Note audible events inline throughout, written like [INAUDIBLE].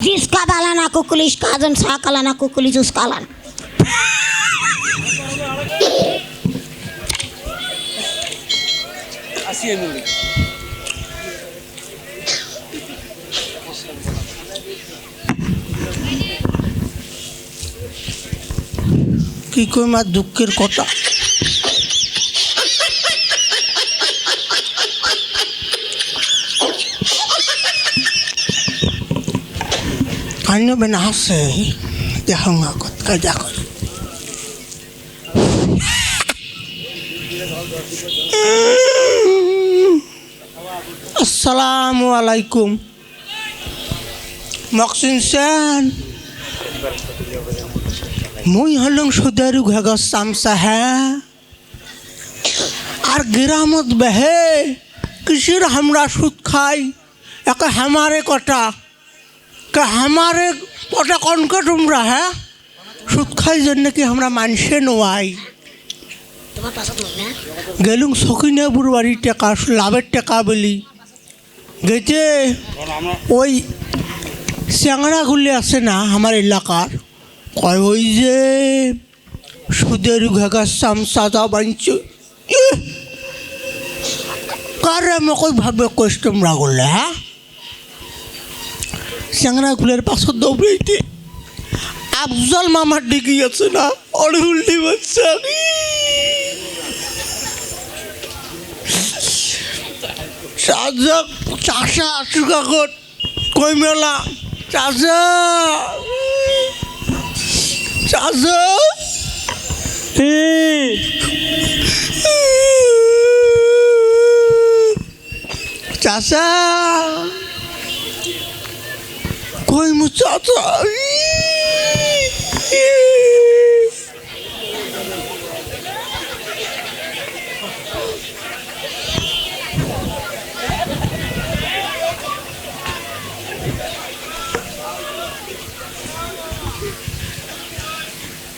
जिसका बालाना कुकुल इसका आजन सा कलाना कुकुल उसका लाना কি কইম আর দুঃখের কথা কান্য বেনা হাসে দেখা কত কাজা করে আসসালামু আলাইকুম মকসিন সেন মই হলং সুদারু ঘাগস চামচা হে আর গ্রামত বেহে কিসের আমরা সুদ খাই একে হামারে কটা হামারে কটা কনকে তোমরা হ্যাঁ? সুদ খাই জন্য কি আমরা মানুষে নোয়াই? গেলুম সখিনাপুর বাড়ির টাকা, লাভের টাকা বলি। গেছে ওই চ্যাংড়াগুলি আছে না আমার এলাকার, কয় ওই যে সুদের ঘাগার চামচা বাঞ্চ। কারে মকই ভাবে তোমরা করলে হ্যাঁ? চ্যাংড়া গুলের পাশত দৌড়াইতে আফজল মামার ডিগি আছে না? অড়হুলটি বাচ্চা চাষা চাষা আসুক আগত। কই মেলা? চাষা চাষা চাষা কই মু চাচা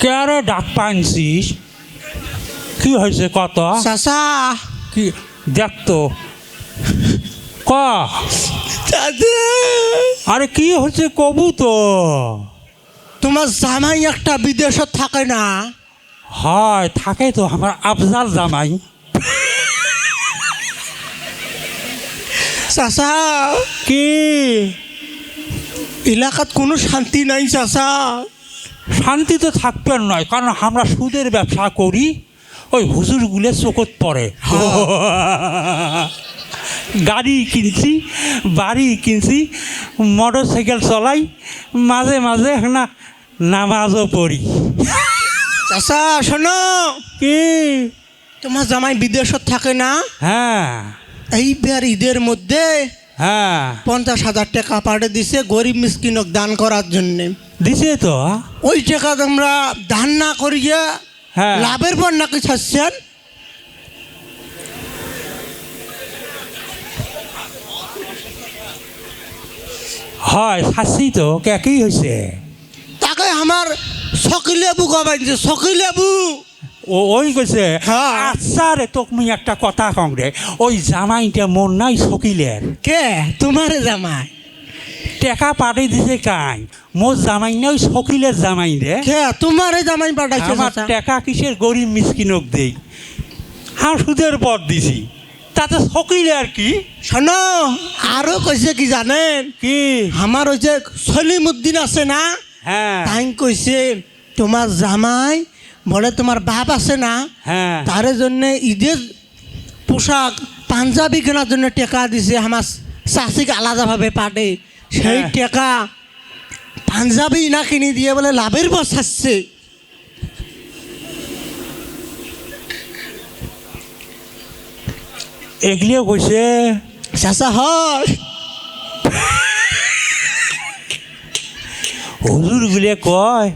কে রে ডাক পানছিস কি হয়েছে কত? চাষা কি দেখতো ক? চাচা আরে কি হচ্ছে কবু তো তোমার জামাই একটা বিদেশত থাকে না? হয় থাকে তো আমার আফজাল জামাই। চাচা। কি? এলাকাত কোনো শান্তি নাই চাচা। শান্তি তো থাকবে নয় কারণ আমরা সুদের ব্যবসা করি ওই হুজুরগুলো চোখত পড়ে। [LAUGHS] গাড়ি কিনছি বাড়ি কিনছি মোটর সাইকেল চলাই মাঝে মাঝে না নামাজও পড়ি। চাচা শোনো। কি? তোমার জামাই বিদেশত থাকে না? হ্যাঁ। এইবার ঈদের মধ্যে হ্যাঁ। পঞ্চাশ হাজার টাকা পাঠিয়ে দিছে গরিব মিসকিনক দান করার জন্য। দিছে তো? ওই টাকা তোমরা দান না করিয়া হ্যাঁ। লাভের পর নাকি ছাড়ছেন? হয় শাস্তি তো কে হয়েছে তাকে আমার সকিলেবু গবাইছে সকিলেবু ও ওই কইছে হ্যাঁ। আচ্ছা রে তোক মুই একটা কথা কং রে ওই জামাইটা মন নাই শকিলের কে? তোমার জামাই? টেকা পাঠিয়ে দিছে কাই মোর জামাই না ওই শকিলের জামাই রে কে? তোমার জামাই পাঠাইছে আমার? টেকা কিসের গরিব মিসকিনক দেই। হ্যাঁ সুদের পর দিছি। তাতে শকিলে আর কি? শোনো। আরও কইছে কি জানেন কি? আমার ওই যে সলিমুদ্দিন আছে না? হ্যাঁ। তাই কইছে তোমার জামাই বলে তোমার বাপ আছে না? হ্যাঁ। তার জন্য ঈদের পোশাক পাঞ্জাবি কেনার জন্য টাকা দিছে আমার চাষিকে আলাদাভাবে পাঠে সেই টেকা টাকা পাঞ্জাবি না কিনে দিয়ে বলে লাভের বসাচ্ছে এগলিও কইছে চাষা হয়। হুজুর গুলে কয়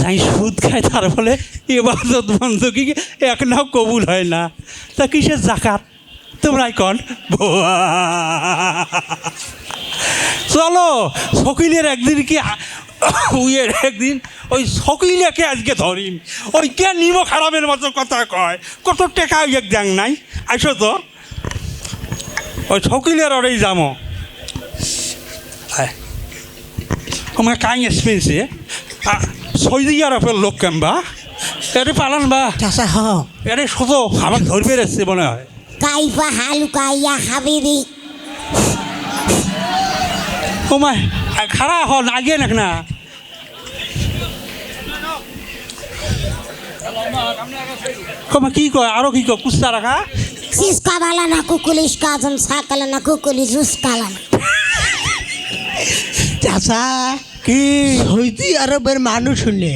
যাই সুদ খায় তার ফলে এবাদত বন্ধকি এক নাও কবুল হয় না। তা কিসের জাকাত? তোমরাই কন চলো শকিলের একদিন কি উইয়ের একদিন ওই শকিলেকে আজকে ধরিম। ওই কে নিম খারাপের মতো কথা কয়? কত টেকা এক দেন নাই। আইসো তো। ওই শকিলের ওরেই যামো। আমার কাই এক্সপেন্সে সৌদি আরবের লোক কেমবা এরে পালান বা। চাচা হ এরে শত আমার ধরবে এসছে মনে হয়। কাইফা হালুকাইয়া হাবিবি। ও খারা হন আগে নাক না। কমা কি কয় আরও কি কয় কুস্তা রাখা? সিসকা বালানা কুকুলিশ কাজম সাকালানা কুকুলি জুস কালানা চাচা কি? সৌদি আরবের মানুষ শুনে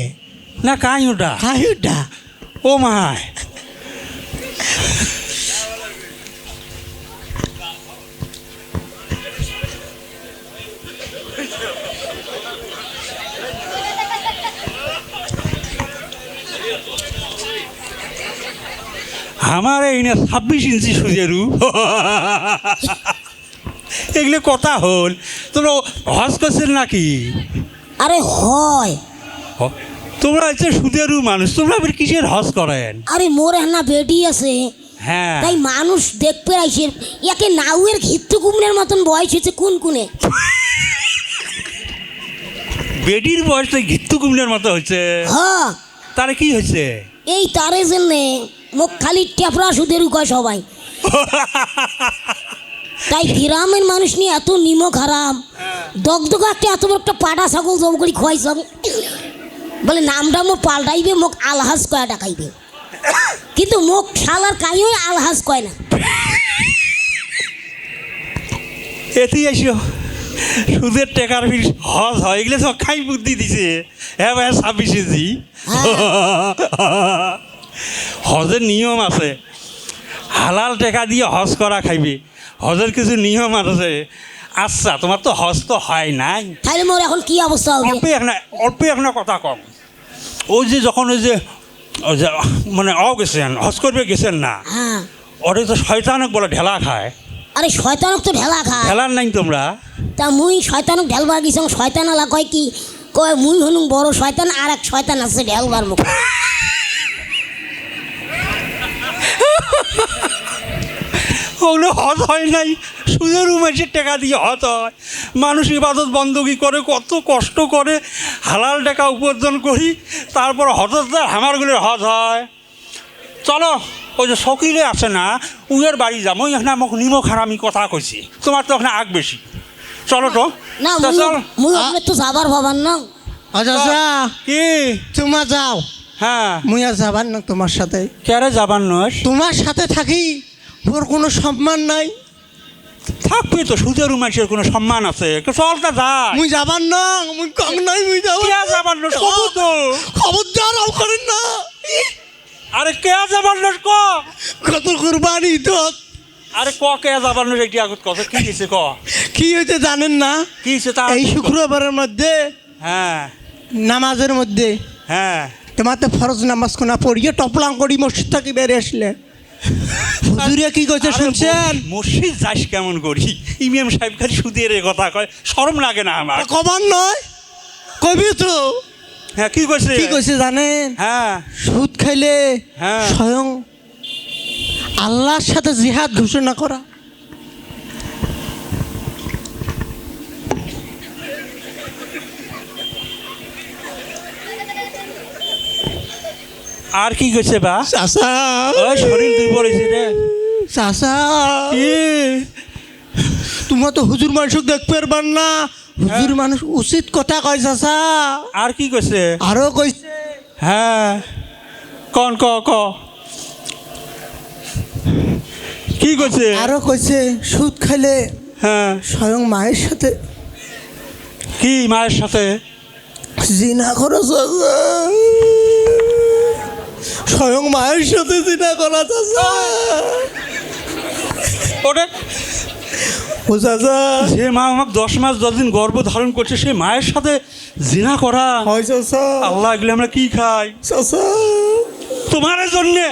না কাই ওটা। কাহিটা ও মাই আমার এই না ছাব্বিশ ইঞ্চি সুজেরু এগুলো কথা হল। তোমরা হজ করছেন নাকি? আরে হয়। তোমরা হচ্ছে সুদেরু মানুষ। তোমরা আবার কিসের হজ করেন? আরে মোর না বেডি আছে। হ্যাঁ। তাই মানুষ দেখতে আইসে একে নাউয়ের ঘিত্তু কুমড়ের মতন বয়স হয়েছে কোন কোনে বেডির বয়সটা ঘিত্তু কুমড়ের মতো হচ্ছে হ তারে কি হয়েছে? এই তারে জন্যে মুখ খালি টেপরা সুদের কয় সবাই। তাই গ্রামের মানুষ নিয়ে এত নিমক হারাম। দগদগ একটা এত বড় একটা পাটা ছাগল জব করে খোয়াইছ বলে নামটা মুখ পাল্টাইবে মুখ আলহাজ কয়া ডাকাইবে। কিন্তু মুখ শালার কাইও আলহাজ কয় না। এতেই আসো সুদের টেকার ফির হজ হয় এগুলো সব খাই বুদ্ধি দিছে। হ্যাঁ ভাই ছাব্বিশ ইঞ্চি হজের নিয়ম আছে। হালাল টেকা দিয়ে হজ করা খাইবে। হজের কিছু নিয়ম আছে। আচ্ছা তোমার তো হজ তো হয় নাই। তাহলে মোর এখন কি অবস্থা হবে? অল্প একটা অল্প একটা কথা কম। ওই যে যখন ওই যে মানে অ গেছেন হজ করবে গেছেন না হ্যাঁ। ওরে তো শয়তানক বলে ঢেলা খায়। আরে শয়তানক তো ঢেলা খা ঢেলার নাই তোমরা। তা মুই শয়তানক ঢেলবার গেছিলাম শয়তান আলা কয় কি? কয় মুই হলুম বড় শয়তান আর এক শয়তান আছে ঢেলবার মুখ। ওগুলো হজ হয় নাই। সুদের উমেশের টাকা দিয়ে হজ হয়। মানুষ ইবাদত বন্দী করে কত কষ্ট করে হালাল টাকা উপার্জন করি তারপর হজরদার হামারগুলোর হজ হয়। চলো। ওই যে শকিলে আছে না উয়ের বাড়ি যাম। ওই এখানে আমাকে নিমখ হারামি কথা কইছি। তোমার তো ওখানে আগ বেশি। চলো তো। না চল। মুই তো যাবার ভাবার না। চাচা কি? তোমা যাও। হ্যাঁ। মুই আর যাবার না তোমার সাথে। কেরে যাবার নয়? তোমার সাথে থাকি মোর কোনো সম্মান নাই। থাকবে তো সুদের উমেশের কোনো সম্মান আছে। চলটা যায় মুই যাবার না মুই কম নাই মুই যাব কে যাবার নয়? কবু তো খবরদার আও করেন না। আরে কে নয় ক? কত কুরবানি তো। আরে ক কে নয় এটি আগত কথা কি দিছে ক? কি হয়েছে জানেন না? কি দিছে তা এই শুক্রবারের মধ্যে হ্যাঁ। নামাজের মধ্যে হ্যাঁ। তোমার তো ফরজ নামাজ কোনা পড়িয়ে টপলাং করি মসজিদ থেকে বেড়ে আসলে। হুজুরে কি কইছে শুনছেন? মসজিদ যাস কেমন করি? ইমিয়াম সাহেব খালি সুদের কথা কয় শরম লাগে না আমার। কমান নয় কবি তো হ্যাঁ কি কইছে কি কইছে জানেন? হ্যাঁ। সুদ খাইলে হ্যাঁ। স্বয়ং আল্লাহর সাথে জিহাদ ঘোষণা করা। আর কি কইছে বা? চাচা। ওই শরীর দুর্বল হয়েছে রে। চাচা। তোমার তো হুজুর মানুষ দেখতে পারবার না। হুজুর মানুষ উচিত কথা কয় চাচা। আর কি কইছে আরও কইছে হ্যাঁ কন ক ক। কি কইছে আরও কইছে সুদ খাইলে হ্যাঁ স্বয়ং মায়ের সাথে। কি মায়ের সাথে? জিনা করো চাচা। স্বয়ং মায়ের সাথে জিনা করা চাচা। ওটা ও চাচা যে মা আমাকে দশ মাস দশ দিন গর্ভ ধারণ করছে সে মায়ের সাথে জিনা করা। হয় চাচা আল্লাহ এগুলো আমরা কি খাই? চাচা তোমার জন্যে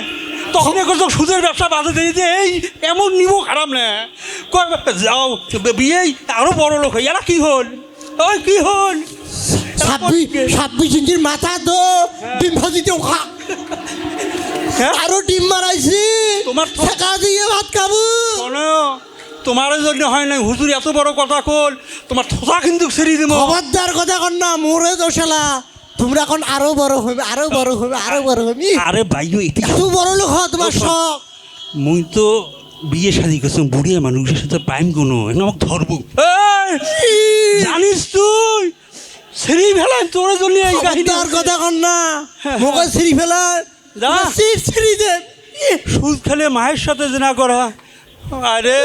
তখন কত সুদের ব্যবসা বাধা দিয়ে যে এই এমন নিব খারাপ না। কয় যাও বিয়ে আরও বড় লোক হই। এরা কি হল? ওই কি হল? ছাব্বিশ ইঞ্চির মাথা তো ডিম ভাজিতেও খা। হ্যাঁ? আরও ডিম মারাইছি তোমার টাকা দিয়ে ভাত খাব। শোনো তোমার জন্য হয় নাই হুজুর এত বড় কথা কল তোমার থোসা কিন্তু ছেড়ে দিব খবরদার কথা কর না মোরে শালা তোমরা এখন আরও বড় হবে আরও বড় হবে আরও বড় হবে আরে ভাইও এটি এত বড় লোক হ তোমার শখ। মুই তো বিয়ে শাদি করছি বুড়িয়া মানুষের সাথে পাইম কোনো আমাকে ধরবো। এই, জানিস তুই? ছেড়ে ফেলাই তোর জন্য এই কাহিনী খবরদার কথা কর না। মোকে ছিঁড়ি ফেলা যা। সিট ছিঁড়ি দে। সুদ খেলে মায়ের সাথে জেনা করা। আরে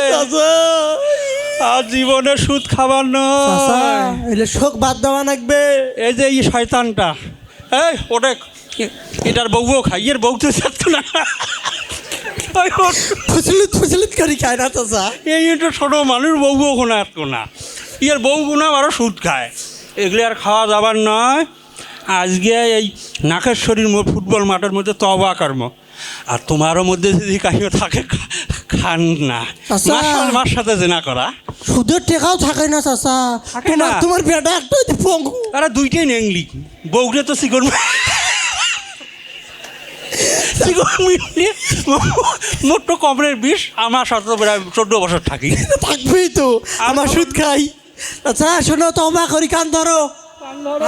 আর জীবনে সুদ খাবার নয় এলে শোক বাদ দেওয়া লাগবে। এই যে এই শয়তানটা এই ওটা এটার বউও খাই এর বউ তো চাচ্ছ না। করি খায় চাচা। এই ছোটো মানুষ বউও কোনা না ইয়ের বউ গুণা আরও সুদ খায়। এগুলি আর খাওয়া যাবার নয়। আজকে এই নাকেশ্বরীর ফুটবল মাঠের মধ্যে তবা কর্ম। আর তোমারও মধ্যে যদি কাহিও থাকে খান না। মার সাথে জেনা করা। সুদের টেকাও থাকে না চাচা। তোমার না। তোমার বেটা একটু পঙ্গু। আরে দুইটাই নেংলি। বউকে তো চিকন মিলিয়ে মোট কমরের বিষ। আমার সাথে প্রায় চোদ্দ বছর থাকি। থাকবেই তো। আমার সুদ খাই। আচ্ছা শোনো তোমা করি কান ধরো।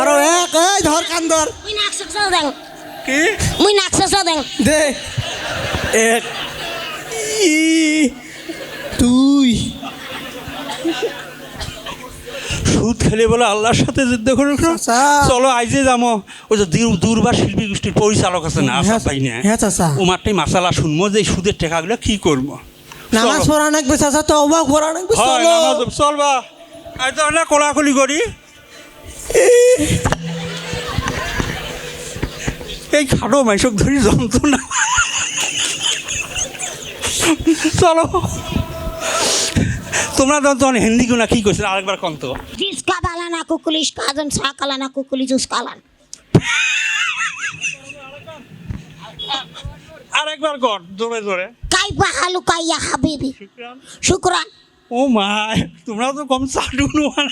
আরও এক এই ধর কান ধর। কি? মুই নাক সাকসা দেন দে। এক। ই দুই সুদ খেলে বলে আল্লাহর সাথে যুদ্ধ করে চলো আইজে যাব ওই যে দূর দূরবার শিল্পী গোষ্ঠীর পরিচালক আছে না আশা পাই না? হ্যাঁ চাচা। মাসালা শুনব যে সুদের টাকাগুলো কি করব। নামাজ চলো। পড়া নাকবে চাচা তো অবাক পড়া নাকবে হয় চলো। নামাজ চল বা। আজ তো না কোলাকুলি করি। এই খাটো মাইসক ধরি যন্ত্রণা। চলো। তোমরা তখন হিন্দি গুণা কি করছিল আরেকবার কম তো। জিসকা বালানা কুকুলিশ কাজন সাকালানা কুকুলি জুস কালান। আরেকবার কর জোরে জোরে। কাইবা হালু কাইয়া হাবিবি। শুক্রান। ও মা তোমরা তো কম চাটু না